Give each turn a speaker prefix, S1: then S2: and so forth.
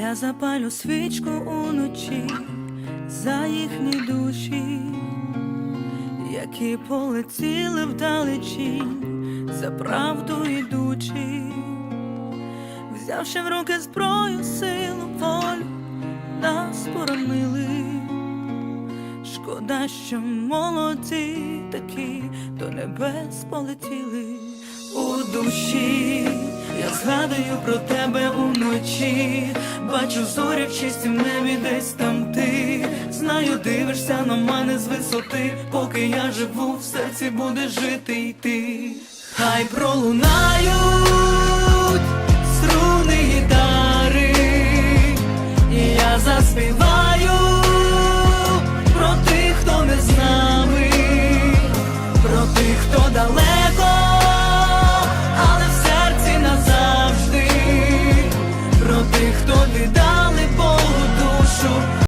S1: Я запалю свічку уночі за їхні душі, які полетіли вдалечінь, за правду йдучи, взявши в руки зброю, силу, волю, нас поранили. Шкода, що молоді такі до небес полетіли у душі. Я згадую про тебе уночі, бачу зорі в чистім небі, десь там ти. Знаю, дивишся на мене з висоти, поки я живу, в серці буде жити й ти. Хай пролунають струни гітари, і я заспіваю про тих, хто не з нами, про тих, хто далеко, хто віддав.